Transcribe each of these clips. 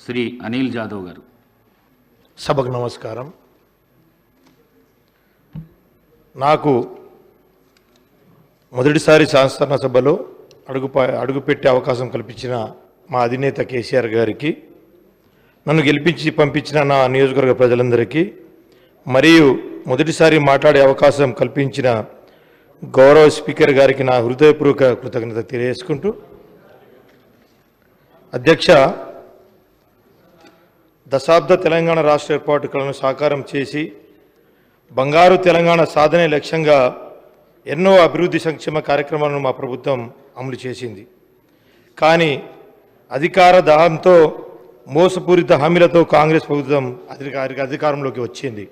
శ్రీ అనిల్ జాదవ్ గారు. సభకు నమస్కారం. నాకు మొదటిసారి శాసన సభలో అడుగు అడుగుపెట్టే అవకాశం కల్పించిన మా అధినేత కేసీఆర్ గారికి నన్ను గెలిపించి పంపించిన నా నియోజకవర్గ ప్రజలందరికీ మరియు మొదటిసారి మాట్లాడే అవకాశం కల్పించిన గౌరవ స్పీకర్ గారికి నా హృదయపూర్వక కృతజ్ఞత తెలియజేసుకుంటూ అధ్యక్ష దశాబ్ద తెలంగాణ రాష్ట్ర ఏర్పాటు కలను సాకారం చేసి బంగారు తెలంగాణ సాధనే లక్ష్యంగా ఎన్నో అభివృద్ధి సంక్షేమ కార్యక్రమాలను మా ప్రభుత్వం అమలు చేసింది. కానీ అధికార దాహంతో మోసపూరిత హామీలతో కాంగ్రెస్ ప్రభుత్వం అధికారి అధికారంలోకి వచ్చింది.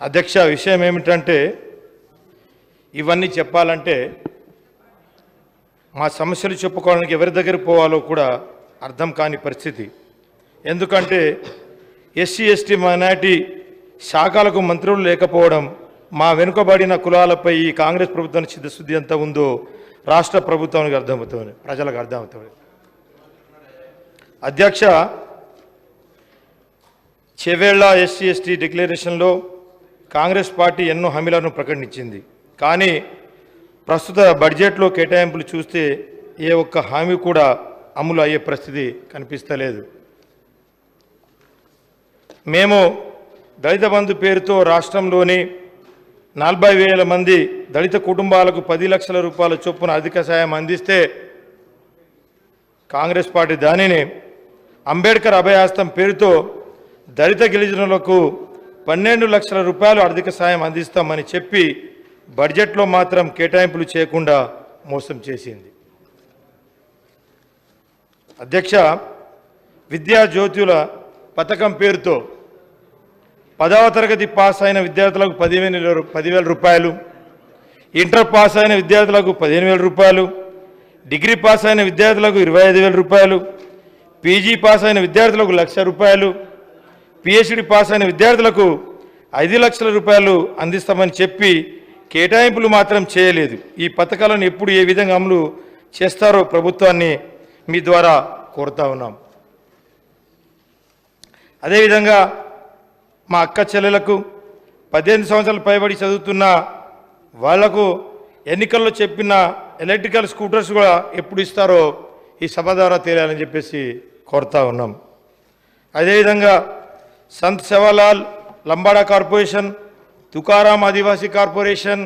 అధ్యక్ష విషయం ఏమిటంటే ఇవన్నీ చెప్పాలంటే మా సమస్యలు చెప్పుకోవడానికి ఎవరి దగ్గర పోవాలో కూడా అర్థం కాని పరిస్థితి. ఎందుకంటే ఎస్సీ ఎస్టీ మైనార్టీ శాఖలకు మంత్రులు లేకపోవడం మా వెనుకబడిన కులాలపై ఈ కాంగ్రెస్ ప్రభుత్వానికి చిత్తశుద్ధి ఎంత ఉందో రాష్ట్ర ప్రభుత్వానికి అర్థమవుతుంది ప్రజలకు అర్థమవుతుంది. అధ్యక్ష చెవేళ్ళ ఎస్సీ ఎస్టీ డిక్లరేషన్లో కాంగ్రెస్ పార్టీ ఎన్నో హామీలను ప్రకటించింది. కానీ ప్రస్తుత బడ్జెట్లో కేటాయింపులు చూస్తే ఏ ఒక్క హామీ కూడా అమలు అయ్యే పరిస్థితి కనిపిస్తలేదు. మేము దళిత బంధు పేరుతో రాష్ట్రంలోని నలభై వేల మంది దళిత కుటుంబాలకు పది లక్షల రూపాయల చొప్పున అధిక సాయం అందిస్తే కాంగ్రెస్ పార్టీ దానిని అంబేద్కర్ అభయాస్తం పేరుతో దళిత గిరిజనులకు పన్నెండు లక్షల రూపాయలు ఆర్థిక సాయం అందిస్తామని చెప్పి బడ్జెట్లో మాత్రం కేటాయింపులు చేయకుండా మోసం చేసింది. అధ్యక్ష విద్యా జ్యోతుల పథకం పేరుతో పదవ తరగతి పాస్ అయిన విద్యార్థులకు పదివేల పదివేల రూపాయలు ఇంటర్ పాస్ అయిన విద్యార్థులకు పదిహేను వేల రూపాయలు డిగ్రీ పాస్ అయిన విద్యార్థులకు ఇరవై ఐదు వేల రూపాయలు పీజీ పాస్ అయిన విద్యార్థులకు లక్ష రూపాయలు పిహెచ్డి పాస్ అయిన విద్యార్థులకు ఐదు లక్షల రూపాయలు అందిస్తామని చెప్పి కేటాయింపులు మాత్రం చేయలేదు. ఈ పథకాలను ఎప్పుడు ఏ విధంగా అమలు చేస్తారో ప్రభుత్వాన్ని మీ ద్వారా కోరుతా ఉన్నాం. అదేవిధంగా మా అక్క చెల్లెలకు పద్దెనిమిది సంవత్సరాలు పైబడి చదువుతున్న వాళ్ళకు ఎన్నికల్లో చెప్పిన ఎలక్ట్రికల్ స్కూటర్స్ కూడా ఎప్పుడు ఇస్తారో ఈ సభ ద్వారా తేలాలని చెప్పేసి కోరుతా ఉన్నాం. అదేవిధంగా Sant Sevalal Lambada corporation Tukaram Adivasi corporation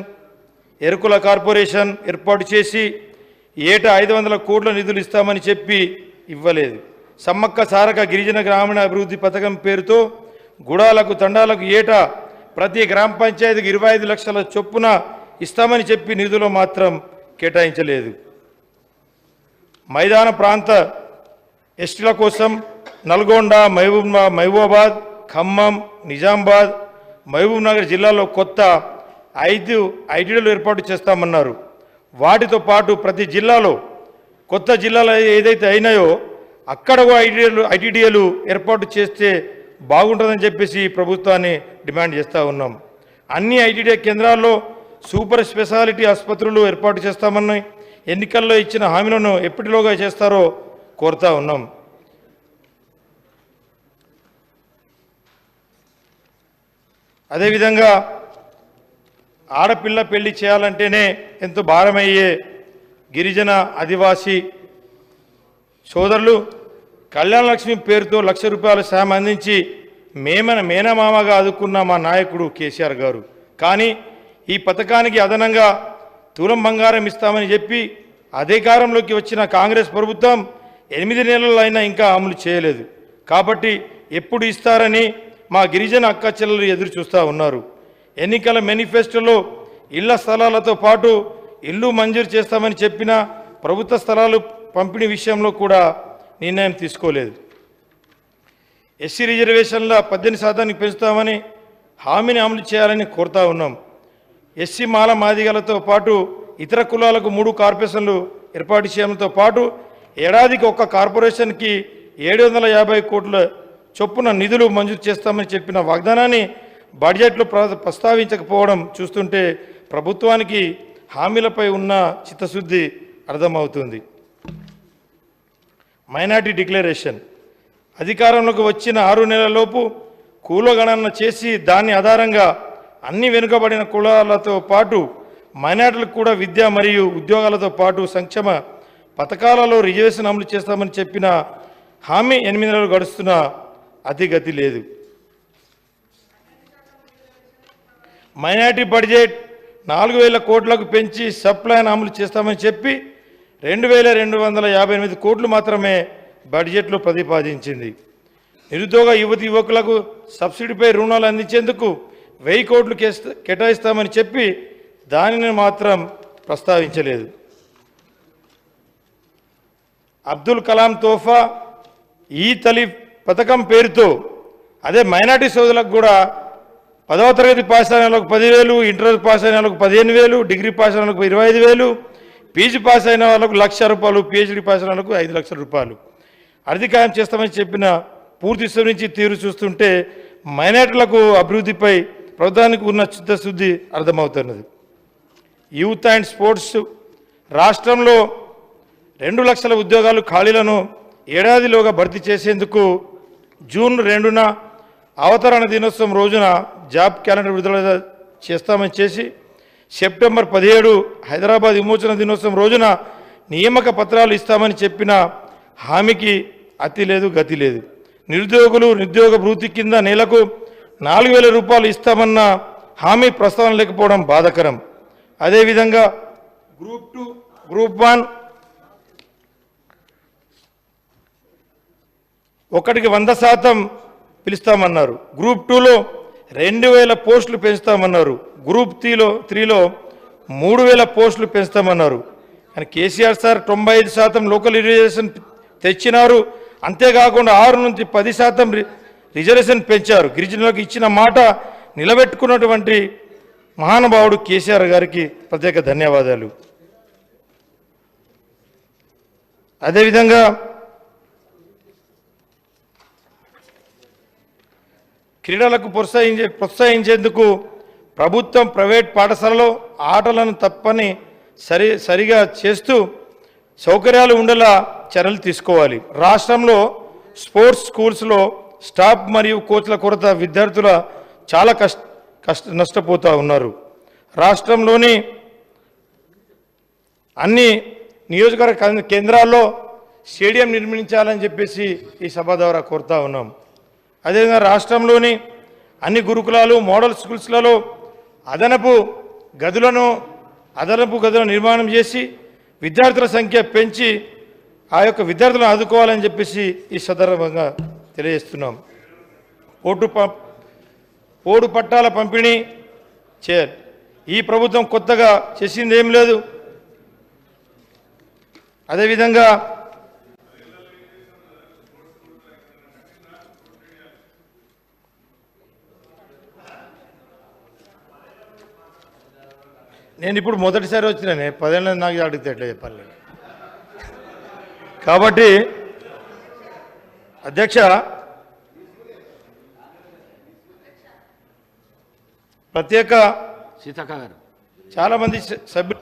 Yerukula corporation ఏర్పాటు చేసి ఏటా ఐదు వందల కోట్ల నిధులు ఇస్తామని చెప్పి ఇవ్వలేదు. సమ్మక్క సారక గిరిజన గ్రామీణ అభివృద్ధి పథకం పేరుతో గుడాలకు తండాలకు ఏటా ప్రతి గ్రామ పంచాయతీకి ఇరవై ఐదు లక్షల చొప్పున ఇస్తామని చెప్పి నిధులు మాత్రం కేటాయించలేదు. మైదాన ప్రాంత ఎస్టీల కోసం నల్గొండ మహబూబ్ మహబూబాబాద్ ఖమ్మం నిజామాబాద్ మహబూబ్నగర్ జిల్లాలో కొత్త ఐదు ఐటీడీలు ఏర్పాటు చేస్తామన్నారు. వాటితో పాటు ప్రతి జిల్లాలో కొత్త జిల్లాలు ఏదైతే అయినాయో అక్కడ ఐటీడీలు ఐటీడీఏలు ఏర్పాటు చేస్తే బాగుంటుందని చెప్పేసి ప్రభుత్వాన్ని డిమాండ్ చేస్తూ ఉన్నాం. అన్ని ఐటీడీఏ కేంద్రాల్లో సూపర్ స్పెషాలిటీ ఆసుపత్రులు ఏర్పాటు చేస్తామన్నాయి ఎన్నికల్లో ఇచ్చిన హామీలను ఎప్పటిలోగా చేస్తారో కోరుతా ఉన్నాం. అదేవిధంగా ఆడపిల్ల పెళ్ళి చేయాలంటేనే ఎంతో భారమయ్యే గిరిజన ఆదివాసీ సోదరులు. కళ్యాణలక్ష్మి పేరుతో లక్ష రూపాయల సాయం అందించి మేమన మేనమామగా ఆదుకున్న మా నాయకుడు కేసీఆర్ గారు. కానీ ఈ పథకానికి అదనంగా తూలం బంగారం ఇస్తామని చెప్పి అధికారంలోకి వచ్చిన కాంగ్రెస్ ప్రభుత్వం ఎనిమిది నెలలు అయినా ఇంకా అమలు చేయలేదు. కాబట్టి ఎప్పుడు ఇస్తారని మా గిరిజన అక్క చెల్లెలు ఎదురు చూస్తూ ఉన్నారు. ఎన్నికల మేనిఫెస్టోలో ఇళ్ళ స్థలాలతో పాటు ఇల్లు మంజూరు చేస్తామని చెప్పిన ప్రభుత్వ స్థలాలు పంపిణీ విషయంలో కూడా నిర్ణయం తీసుకోలేదు. ఎస్సీ రిజర్వేషన్ల పద్దెనిమిది శాతానికి పెంచుతామని హామీని అమలు చేయాలని కోరుతా ఉన్నాం. ఎస్సీ మాల మాదిగలతో పాటు ఇతర కులాలకు మూడు కార్పొరేషన్లు ఏర్పాటు చేయడంతో పాటు ఏడాదికి ఒక్క కార్పొరేషన్కి ఏడు వందల యాభై కోట్ల చొప్పున నిధులు మంజూరు చేస్తామని చెప్పిన వాగ్దానాన్ని బడ్జెట్లో ప్ర- ప్రస్తావించకపోవడం చూస్తుంటే ప్రభుత్వానికి హామీలపై ఉన్న చిత్తశుద్ధి అర్థమవుతుంది. Minority declaration. అధికారంలోకి వచ్చిన ఆరు నెలలలోపు కులగణన చేసి దాని ఆధారంగా అన్ని వెనుకబడిన కులాలతో పాటు మైనార్టీలకు కూడా విద్య మరియు ఉద్యోగాలతో పాటు సంక్షేమ పథకాలలో రిజర్వేషన్ అమలు చేస్తామని చెప్పిన హామీ ఎనిమిది నెలలు గడుస్తున్న అతిగతి లేదు. మైనార్టీ బడ్జెట్ నాలుగు వేల కోట్లకు పెంచి సప్లైన్ అమలు చేస్తామని చెప్పి రెండు వేల రెండు వందల యాభై ఎనిమిది కోట్లు మాత్రమే బడ్జెట్లో ప్రతిపాదించింది. నిరుద్యోగ యువతి యువకులకు సబ్సిడీపై రుణాలు అందించేందుకు వెయ్యి కోట్లు కేటాయిస్తామని చెప్పి దానిని మాత్రం ప్రస్తావించలేదు. అబ్దుల్ కలాం తోఫా ఈ తలి పథకం పేరుతో అదే మైనార్టీ సోదరులకు కూడా పదవ తరగతి పాస్ అయిన వాళ్ళకు పదివేలు ఇంటర్ పాస్ అయిన వాళ్ళకు పదిహేను వేలు డిగ్రీ పాస్ అయిన వాళ్ళకు ఇరవై ఐదు వేలు పీజీ పాస్ అయిన వాళ్ళకు లక్ష రూపాయలు పిహెచ్డి పాస్ అయిన వాళ్ళకు ఐదు లక్షల రూపాయలు. అధికారం చేస్తామని చెప్పిన పూర్తి నుంచి తీరు చూస్తుంటే మైనార్టీలకు అభివృద్ధిపై ప్రభుత్వానికి ఉన్న చిత్తశుద్ధి అర్థమవుతున్నది. యూత్ అండ్ స్పోర్ట్స్ రాష్ట్రంలో రెండు లక్షల ఉద్యోగాలు ఖాళీలను ఏడాదిలోగా భర్తీ చేసేందుకు జూన్ రెండున అవతరణ దినోత్సవం రోజున జాబ్ క్యాలెండర్ విడుదల చేస్తామని చేసి సెప్టెంబర్ పదిహేడు హైదరాబాద్ విమోచన దినోత్సవం రోజున నియామక పత్రాలు ఇస్తామని చెప్పిన హామీకి అతి లేదు గతి లేదు. నిరుద్యోగులు నిరుద్యోగ భృతి కింద నెలకు నాలుగు వేల రూపాయలు ఇస్తామన్న హామీ ప్రస్తావన లేకపోవడం బాధకరం. అదేవిధంగా గ్రూప్ టూ గ్రూప్ వన్ ఒకటికి వంద శాతం పిలుస్తామన్నారు. గ్రూప్ టూలో రెండు వేల పోస్టులు పెంచుతామన్నారు. గ్రూప్ త్రీలో త్రీలో మూడు వేల పోస్టులు పెంచుతామన్నారు. కానీ కేసీఆర్ సార్ తొంభై ఐదు శాతం లోకల్ రిజర్వేషన్ తెచ్చినారు. అంతేకాకుండా ఆరు నుంచి పది శాతం రి- రిజర్వేషన్ పెంచారు. గిరిజనులకు ఇచ్చిన మాట నిలబెట్టుకున్నటువంటి మహానుభావుడు కేసీఆర్ గారికి ప్రత్యేక ధన్యవాదాలు. అదేవిధంగా క్రీడలకు ప్రోత్సహించే ప్రోత్సహించేందుకు ప్రభుత్వం ప్రైవేట్ పాఠశాలలో ఆటలను తప్పని సరి సరిగా చేస్తూ సౌకర్యాలు ఉండేలా చర్యలు తీసుకోవాలి. రాష్ట్రంలో స్పోర్ట్స్ స్కూల్స్లో స్టాఫ్ మరియు కోచ్ల కొరత విద్యార్థుల చాలా కష్ట కష్ట నష్టపోతూ ఉన్నారు. రాష్ట్రంలోని అన్ని నియోజకవర్గ కేంద్రాల్లో స్టేడియం నిర్మించాలని చెప్పేసి ఈ సభ ద్వారా కోరుతా ఉన్నాం. అదేవిధంగా రాష్ట్రంలోని అన్ని గురుకులాలు మోడల్ స్కూల్స్లలో అదనపు గదులను అదనపు గదుల నిర్మాణం చేసి విద్యార్థుల సంఖ్య పెంచి ఆ యొక్క విద్యార్థులను ఆదుకోవాలని చెప్పేసి ఈ సందర్భంగా తెలియజేస్తున్నాం. ఓటు ప ఓడు పట్టాల పంపిణీ చే ఈ ప్రభుత్వం కొత్తగా చేసింది ఏం లేదు. అదేవిధంగా నేను ఇప్పుడు మొదటిసారి వచ్చినానే పదేళ్ళ నాకు అడిగితే ఎట్లా చెప్పాలి? కాబట్టి అధ్యక్ష ప్రత్యేక సీతక్క గారు. చాలామంది సభ్యులు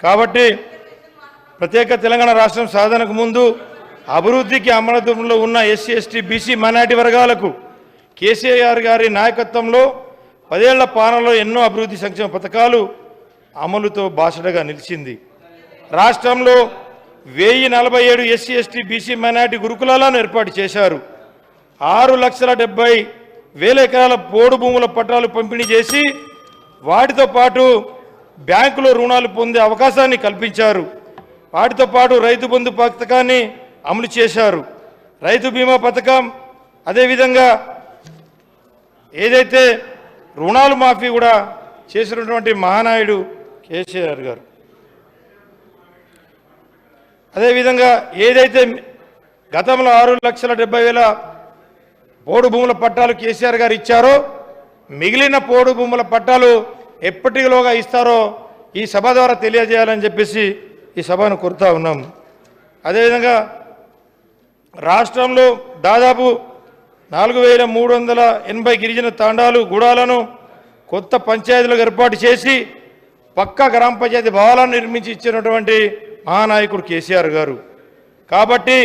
కాబట్టి ప్రత్యేక తెలంగాణ రాష్ట్రం సాధనకు ముందు అభివృద్ధికి అమలత్వంలో ఉన్న ఎస్సీ ఎస్టీ బీసీ మైనార్టీ వర్గాలకు కేసీఆర్ గారి నాయకత్వంలో పదేళ్ళ పాలనలో ఎన్నో అభివృద్ధి సంక్షేమ పథకాలు అమలుతో బాసడగా నిలిచింది. రాష్ట్రంలో వెయ్యి నలభై ఏడు ఎస్సీ ఎస్టీ బీసీ మైనార్టీ గురుకులాలను ఏర్పాటు చేశారు. ఆరు లక్షల డెబ్బై వేల ఎకరాల పోడు భూముల పట్టాలు పంపిణీ చేసి వాటితో పాటు బ్యాంకులో రుణాలు పొందే అవకాశాన్ని కల్పించారు. వాటితో పాటు రైతు బంధు పథకాన్ని అమలు చేశారు. రైతు బీమా పథకం అదేవిధంగా ఏదైతే రుణాలు మాఫీ కూడా చేసినటువంటి మహానాయుడు కేసీఆర్ గారు. అదేవిధంగా ఏదైతే గతంలో ఆరు లక్షల డెబ్బై వేల పోడు భూముల పట్టాలు కేసీఆర్ గారు ఇచ్చారో మిగిలిన పోడు భూముల పట్టాలు ఎప్పటిలోగా ఇస్తారో ఈ సభ ద్వారా తెలియజేయాలని చెప్పేసి ఈ సభను కోరుతా ఉన్నాం. అదేవిధంగా రాష్ట్రంలో దాదాపు నాలుగు వేల మూడు వందల ఎనభై గిరిజన తాండాలు గూడాలను కొత్త పంచాయతీలకు ఏర్పాటు చేసి పక్కా గ్రామ పంచాయతీ భవనాలను నిర్మించి ఇచ్చినటువంటి మహానాయకుడు కేసీఆర్ గారు. కాబట్టి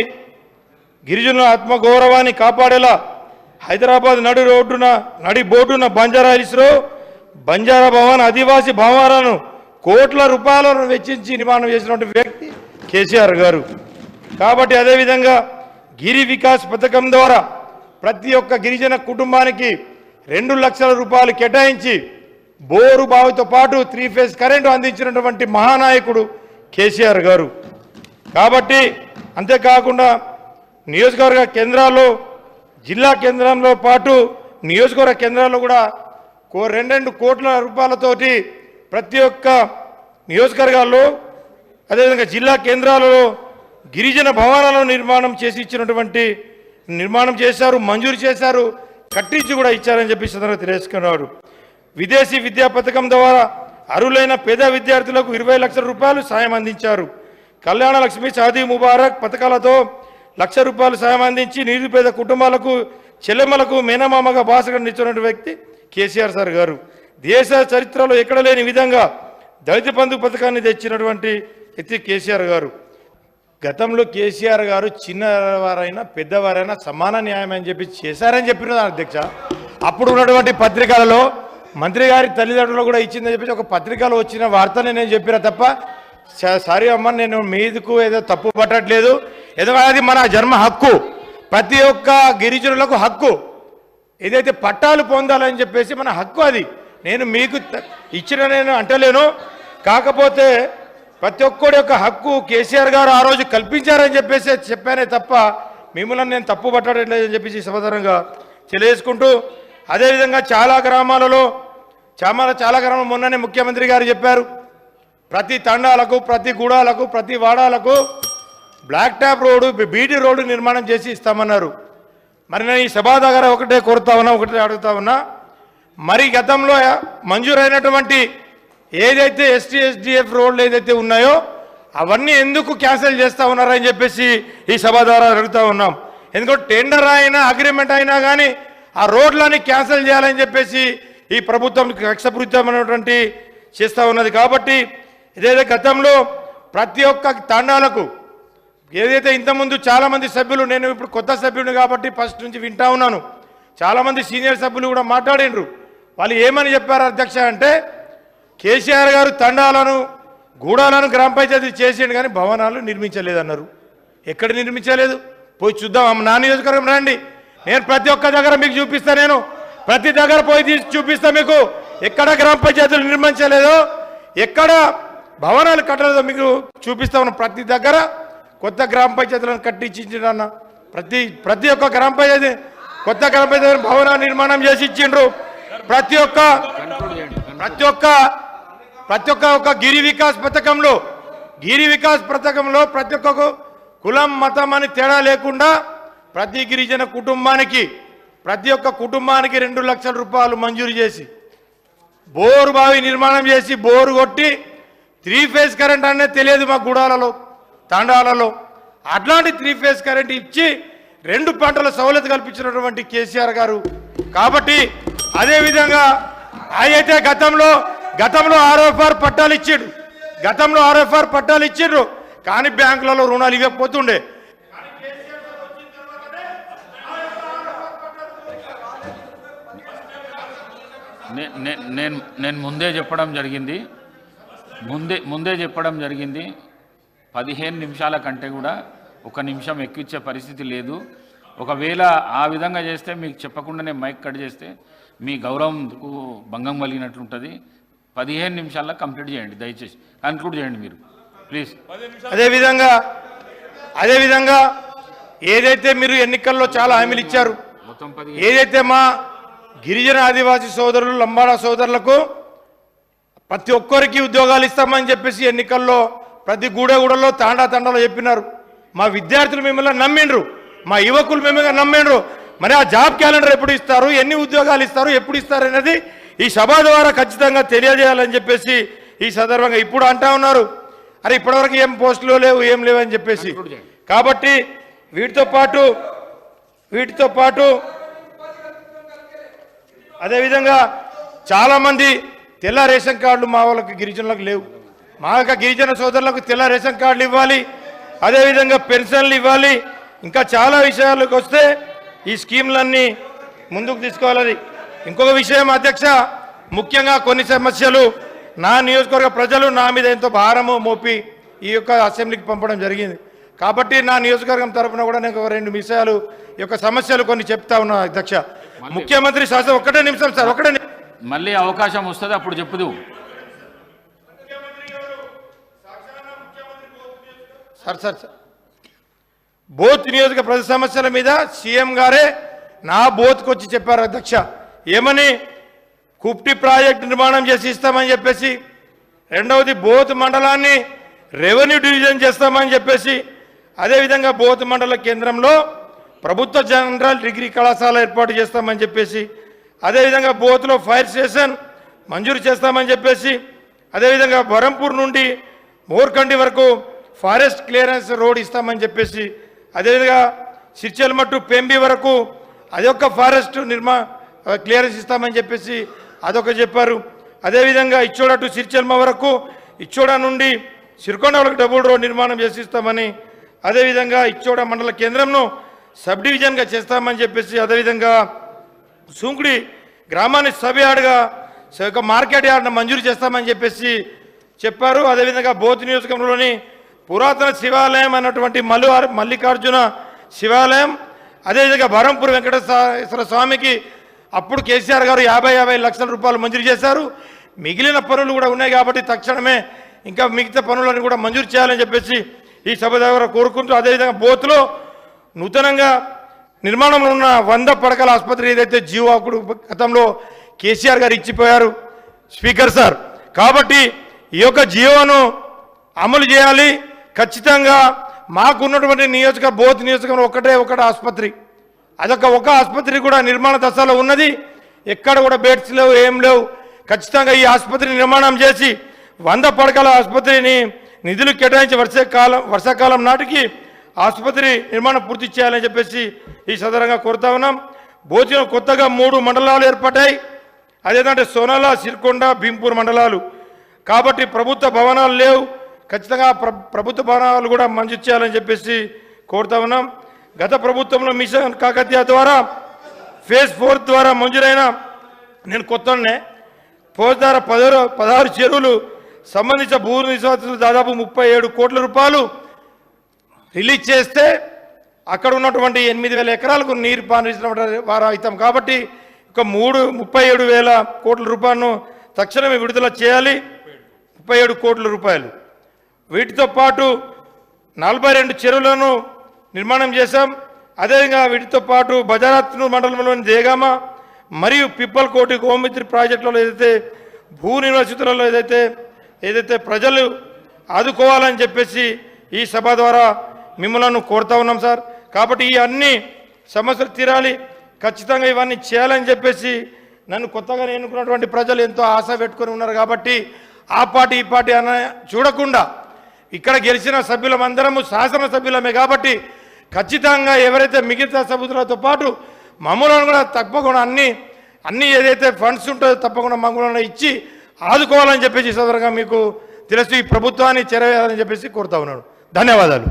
గిరిజనుల ఆత్మగౌరవాన్ని కాపాడేలా హైదరాబాద్ నడి రోడ్డున నడి బోర్డున బంజారా హిల్స్లో బంజారా భవన్ ఆదివాసీ భవనాలను కోట్ల రూపాయలను వెచ్చించి నిర్మాణం చేసినటువంటి వ్యక్తి కేసీఆర్ గారు. కాబట్టి అదేవిధంగా గిరి వికాస్ పథకం ద్వారా ప్రతి ఒక్క గిరిజన కుటుంబానికి రెండు లక్షల రూపాయలు కేటాయించి బోరు బావితో పాటు త్రీ ఫేజ్ కరెంటు అందించినటువంటి మహానాయకుడు కేసీఆర్ గారు. కాబట్టి అంతేకాకుండా నియోజకవర్గ కేంద్రాల్లో జిల్లా కేంద్రంలో పాటు నియోజకవర్గ కేంద్రాల్లో కూడా కో రెండు కోట్ల రూపాయలతోటి ప్రతి ఒక్క నియోజకవర్గాల్లో అదేవిధంగా జిల్లా కేంద్రాలలో గిరిజన భవనాలను నిర్మాణం చేసి ఇచ్చినటువంటి నిర్మాణం చేశారు మంజూరు చేశారు కట్టించి కూడా ఇచ్చారని చెప్పి సందర్భంగా తెలియజేసుకున్నారు విదేశీ విద్యా పథకం ద్వారా అర్హులైన పేద విద్యార్థులకు ఇరవై లక్షల రూపాయలు సాయం అందించారు. కళ్యాణ లక్ష్మి సాదీ ముబారక్ పథకాలతో లక్ష రూపాయలు సాయం అందించి నిరుపేద కుటుంబాలకు చెల్లెమ్మలకు మేనమామగా భాషగా ఇచ్చినటువంటి వ్యక్తి కేసీఆర్ సార్ గారు. దేశ చరిత్రలో ఎక్కడ లేని విధంగా దళిత బంధు పథకాన్ని తెచ్చినటువంటి వ్యక్తి కేసీఆర్ గారు. గతంలో కేసీఆర్ గారు చిన్నవారైనా పెద్దవారైనా సమాన న్యాయం అని చెప్పి చేశారని చెప్పిన అధ్యక్ష. అప్పుడు ఉన్నటువంటి పత్రికలలో మంత్రి గారి తల్లిదండ్రులు కూడా ఇచ్చిందని చెప్పేసి ఒక పత్రికలో వచ్చిన వార్తనే నేను చెప్పిన తప్ప స- సారీ అమ్మ నేను మీదకు ఏదో తప్పు పట్టట్లేదు. ఎందుకంటే అది మన జన్మ హక్కు. ప్రతి ఒక్క గిరిజనులకు హక్కు. ఏదైతే పట్టాలు పొందాలని చెప్పేసి మన హక్కు అది. నేను మీకు ఇచ్చిన నేను అంటలేను. కాకపోతే ప్రతి ఒక్కడి యొక్క హక్కు కేసీఆర్ గారు ఆ రోజు కల్పించారని చెప్పేసి చెప్పానే తప్ప మిమ్మల్ని నేను తప్పు పట్టట్లేదని చెప్పేసి సమాధానంగా తెలియజేసుకుంటూ అదేవిధంగా చాలా గ్రామాలలో చాలా చాలా గ్రామాలు మొన్ననే ముఖ్యమంత్రి గారు చెప్పారు ప్రతి తండాలకు ప్రతి గూడాలకు ప్రతి వాడాలకు black top road BT road నిర్మాణం చేసి ఇస్తామన్నారు. మరి నేను ఈ సభా దగ్గర ఒకటే కోరుతా ఉన్నా ఒకటే అడుగుతా ఉన్నా మరి గతంలో మంజూరైనటువంటి ఏదైతే ఎస్టీ ఎస్డిఎఫ్ రోడ్లు ఏదైతే ఉన్నాయో అవన్నీ ఎందుకు క్యాన్సిల్ చేస్తూ ఉన్నారని చెప్పేసి ఈ సభ ద్వారా అడుగుతూ ఉన్నాం. ఎందుకంటే టెండర్ అయినా అగ్రిమెంట్ అయినా కానీ ఆ రోడ్లని క్యాన్సిల్ చేయాలని చెప్పేసి ఈ ప్రభుత్వం కక్షపూరితమైనటువంటి చేస్తూ ఉన్నది. కాబట్టి ఇదేదో గతంలో ప్రతి ఒక్క తాండాలకు ఏదైతే ఇంతకుముందు చాలా మంది సభ్యులు నేను ఇప్పుడు కొత్త సభ్యుడిని కాబట్టి ఫస్ట్ నుంచి వింటా ఉన్నాను. చాలామంది సీనియర్ సభ్యులు కూడా మాట్లాడిండ్రు వాళ్ళు ఏమని చెప్పారు అధ్యక్ష అంటే కేసీఆర్ గారు తండాలను గూడాలను గ్రామ పంచాయతీ చేసిండు కానీ భవనాలు నిర్మించలేదన్నారు. ఎక్కడ నిర్మించలేదు? పోయి చూద్దాం. అమ్మ నా నియోజకవర్గం రండి. నేను ప్రతి ఒక్క దగ్గర మీకు చూపిస్తా నేను. ప్రతి దగ్గర పోయి తీసి చూపిస్తా మీకు. ఎక్కడ గ్రామ పంచాయతీలు నిర్మించలేదో ఎక్కడ భవనాలు కట్టలేదో మీకు చూపిస్తా ప్రతి దగ్గర కొత్త గ్రామ పంచాయతీలను కట్టించిండ్రు ప్రతి ప్రతి ఒక్క గ్రామ పంచాయతీ కొత్త గ్రామ పంచాయతీ భవన నిర్మాణం చేసి ఇచ్చిండ్రు. ప్రతి ఒక్క ప్రతి ఒక్క ప్రతి ఒక్క ఒక గిరి వికాస్ పథకంలో గిరి వికాస్ పథకంలో ప్రతి ఒక్క కులం మతం అని తేడా లేకుండా ప్రతి గిరిజన కుటుంబానికి ప్రతి ఒక్క కుటుంబానికి రెండు లక్షల రూపాయలు మంజూరు చేసి బోరు బావి నిర్మాణం చేసి బోరు కొట్టి త్రీ ఫేజ్ కరెంట్ అనేది తెలియదు మా గుడాలలో తాండాలలో. అట్లాంటి త్రీ ఫేజ్ కరెంట్ ఇచ్చి రెండు పంటల సౌలత కల్పించినటువంటి కేసీఆర్ గారు. కాబట్టి అదేవిధంగా అయితే గతంలో గతంలో ఆర్ఎఫ్ఆర్ పట్టాలు ఇచ్చిండు గతంలో ఆర్ఎఫ్ఆర్ పట్టాలు ఇచ్చిండ్రు. కానీ బ్యాంకులలో రుణాలు ఇవ్వకపోతుండే. నేను నేను ముందే చెప్పడం జరిగింది. ముందే ముందే చెప్పడం జరిగింది. పదిహేను నిమిషాల కంటే కూడా ఒక నిమిషం ఎక్కువచ్చే పరిస్థితి లేదు. ఒకవేళ ఆ విధంగా చేస్తే మీకు చెప్పకుండానే మైక్ కట్ చేస్తే మీ గౌరవంకు భంగం కలిగినట్లుంటుంది. పదిహేను నిమిషాల్లో కంప్లీట్ చేయండి దయచేసి. కన్క్లూడ్ చేయండి మీరు. ప్లీజ్ అదేవిధంగా అదేవిధంగా ఏదైతే మీరు ఎన్నికల్లో చాలా హామీలు ఇచ్చారు ఏదైతే మా గిరిజన ఆదివాసీ సోదరులు లంబాడా సోదరులకు ప్రతి ఒక్కరికి ఉద్యోగాలు ఇస్తామని చెప్పేసి ఎన్నికల్లో ప్రతి గూడెగూడలో తాండా తండాలో చెప్పినారు. మా విద్యార్థులు మిమ్మల్ని నమ్మిండ్రు. మా యువకులు మిమ్మల్ని నమ్మిండ్రు. మరి ఆ జాబ్ క్యాలెండర్ ఎప్పుడు ఇస్తారు? ఎన్ని ఉద్యోగాలు ఇస్తారు? ఎప్పుడు ఇస్తారు? అనేది ఈ సభ ద్వారా ఖచ్చితంగా తెలియజేయాలని చెప్పేసి ఈ సందర్భంగా ఇప్పుడు అంటా ఉన్నారు. అరే ఇప్పటివరకు ఏం పోస్టులు లేవు ఏం లేవు అని చెప్పేసి. కాబట్టి వీటితో పాటు వీటితో పాటు అదేవిధంగా చాలామంది తెల్ల రేషన్ కార్డులు మా వాళ్ళకి గిరిజనులకు లేవు. మా యొక్క గిరిజన సోదరులకు తెల్ల రేషన్ కార్డులు ఇవ్వాలి. అదేవిధంగా పెన్షన్లు ఇవ్వాలి. ఇంకా చాలా విషయాలకు వస్తే ఈ స్కీమ్లన్నీ ముందుకు తీసుకోవాలని ఇంకొక విషయం అధ్యక్ష. ముఖ్యంగా కొన్ని సమస్యలు. నా నియోజకవర్గ ప్రజలు నా మీద ఎంతో భారము మోపి ఈ యొక్క అసెంబ్లీకి పంపడం జరిగింది. కాబట్టి నా నియోజకవర్గం తరపున కూడా నేను రెండు విషయాలు ఈ యొక్క సమస్యలు కొన్ని చెప్తా ఉన్నా అధ్యక్ష. ముఖ్యమంత్రి శాసనం ఒకటే నిమిషం సార్ ఒకటే మళ్ళీ అవకాశం వస్తుంది అప్పుడు చెప్పుదు. Sir sir sir. బోత్ నియోజక ప్రజల సమస్యల మీద సీఎం గారే నా బోత్కి వచ్చి చెప్పారు అధ్యక్ష. ఏమని? కుప్టి ప్రాజెక్టు నిర్మాణం చేసి ఇస్తామని చెప్పేసి రెండవది బోత్ మండలాన్ని రెవెన్యూ డివిజన్ చేస్తామని చెప్పేసి అదేవిధంగా బోత్ మండల కేంద్రంలో ప్రభుత్వ జనరల్ డిగ్రీ కళాశాల ఏర్పాటు చేస్తామని చెప్పేసి అదేవిధంగా బోత్లో ఫైర్ స్టేషన్ మంజూరు చేస్తామని చెప్పేసి అదేవిధంగా బరంపూర్ నుండి మోర్కండి వరకు ఫారెస్ట్ క్లియరెన్స్ రోడ్ ఇస్తామని చెప్పేసి అదేవిధంగా సిర్చల్మట్టు పెంబి వరకు అదొక ఫారెస్ట్ నిర్మా క్లియరెన్స్ ఇస్తామని చెప్పేసి అదొక చెప్పారు. అదేవిధంగా ఇచ్చోడ టు సిరిచెల్మ వరకు ఇచ్చోడ నుండి సిరికొండ వరకు డబుల్ రోడ్ నిర్మాణం చేసిస్తామని అదేవిధంగా ఇచ్చోడ మండల కేంద్రంను సబ్ డివిజన్గా చేస్తామని చెప్పేసి అదేవిధంగా సుంకుడి గ్రామాన్ని సబ్ యార్డ్గా ఒక మార్కెట్ యార్డ్ను మంజూరు చేస్తామని చెప్పేసి చెప్పారు. అదేవిధంగా బోధి నియోజకవర్గంలోని పురాతన శివాలయం అన్నటువంటి మల్లు మల్లికార్జున శివాలయం అదేవిధంగా బరంపూర్ వెంకటేశ్వర స్వామికి అప్పుడు కేసీఆర్ గారు యాభై యాభై లక్షల రూపాయలు మంజూరు చేశారు. మిగిలిన పనులు కూడా ఉన్నాయి కాబట్టి తక్షణమే ఇంకా మిగతా పనులను కూడా మంజూరు చేయాలని చెప్పేసి ఈ సభ దగ్గర కోరుకుంటూ అదేవిధంగా బోత్లో నూతనంగా నిర్మాణంలో ఉన్న వంద పడకల ఆసుపత్రి ఏదైతే జీవాకుడు గతంలో కేసీఆర్ గారు ఇచ్చిపోయారు స్పీకర్ సార్. కాబట్టి ఈ యొక్క జీవోను అమలు చేయాలి. ఖచ్చితంగా మాకున్నటువంటి నియోజక బోత్ నియోజకవర్గం ఒకటే ఒకటే ఆసుపత్రి. అదొక ఒక ఆసుపత్రి కూడా నిర్మాణ దశలో ఉన్నది. ఎక్కడ కూడా బెడ్స్ లేవు ఏం లేవు. ఖచ్చితంగా ఈ ఆసుపత్రి నిర్మాణం చేసి వంద పడకల ఆసుపత్రిని నిధులు కేటాయించి వర్షాకాలం వర్షాకాలం నాటికి ఆసుపత్రి నిర్మాణం పూర్తి చేయాలని చెప్పేసి ఈ సదరంగా కోరుతా ఉన్నాం. భోజనం కొత్తగా మూడు మండలాలు ఏర్పడ్డాయి. అదేంటంటే సోనాల సిరికొండ భీంపూర్ మండలాలు. కాబట్టి ప్రభుత్వ భవనాలు లేవు. ఖచ్చితంగా ప్రభుత్వ భవనాలు కూడా మంజూరు చేయాలని చెప్పేసి కోరుతా ఉన్నాం. గత ప్రభుత్వంలో మిషన్ కాకతీయ ద్వారా ఫేజ్ ఫోర్ ద్వారా మంజూరైన నేను కొత్తనే ఫోజ్ ద్వారా పదహారు పదహారు చెరువులు సంబంధించిన భూ నివాసులు దాదాపు ముప్పై ఏడు కోట్ల రూపాయలు రిలీజ్ చేస్తే అక్కడ ఉన్నటువంటి ఎనిమిది వేల ఎకరాలకు నీరు పారించినటువంటి వారు అవుతాం కాబట్టి ఒక మూడు ముప్పై ఏడు వేల కోట్ల రూపాయలను తక్షణమే విడుదల చేయాలి. ముప్పై ఏడు కోట్ల రూపాయలు. వీటితో పాటు నలభై రెండు చెరువులను నిర్మాణం చేశాం. అదేవిధంగా వీటితో పాటు బజారత్ మండలంలోని దేగామ మరియు పిప్పలకోటి గోమిత్రి ప్రాజెక్టులలో ఏదైతే భూ నిర్వసితులలో ఏదైతే ఏదైతే ప్రజలు ఆదుకోవాలని చెప్పేసి ఈ సభ ద్వారా మిమ్మల్ని కోరుతా ఉన్నాం సార్. కాబట్టి ఈ అన్ని సమస్యలు తీరాలి. ఖచ్చితంగా ఇవన్నీ చేయాలని చెప్పేసి నన్ను కొత్తగా ఎన్నుకున్నటువంటి ప్రజలు ఎంతో ఆశ పెట్టుకొని ఉన్నారు కాబట్టి ఆ పార్టీ ఈ పార్టీ అన్న చూడకుండా ఇక్కడ గెలిచిన సభ్యులమందరము శాసనసభ్యులమే కాబట్టి ఖచ్చితంగా ఎవరైతే మిగతా సభ్యులతో పాటు మమ్మలను కూడా తప్పకుండా అన్ని అన్ని ఏదైతే ఫండ్స్ ఉంటుందో తప్పకుండా మమ్మల్ని ఇచ్చి ఆదుకోవాలని చెప్పేసి సదరంగా మీకు తెలుసు ఈ ప్రభుత్వాన్ని చెరవేయాలని చెప్పేసి కోరుతా ఉన్నాడు ధన్యవాదాలు.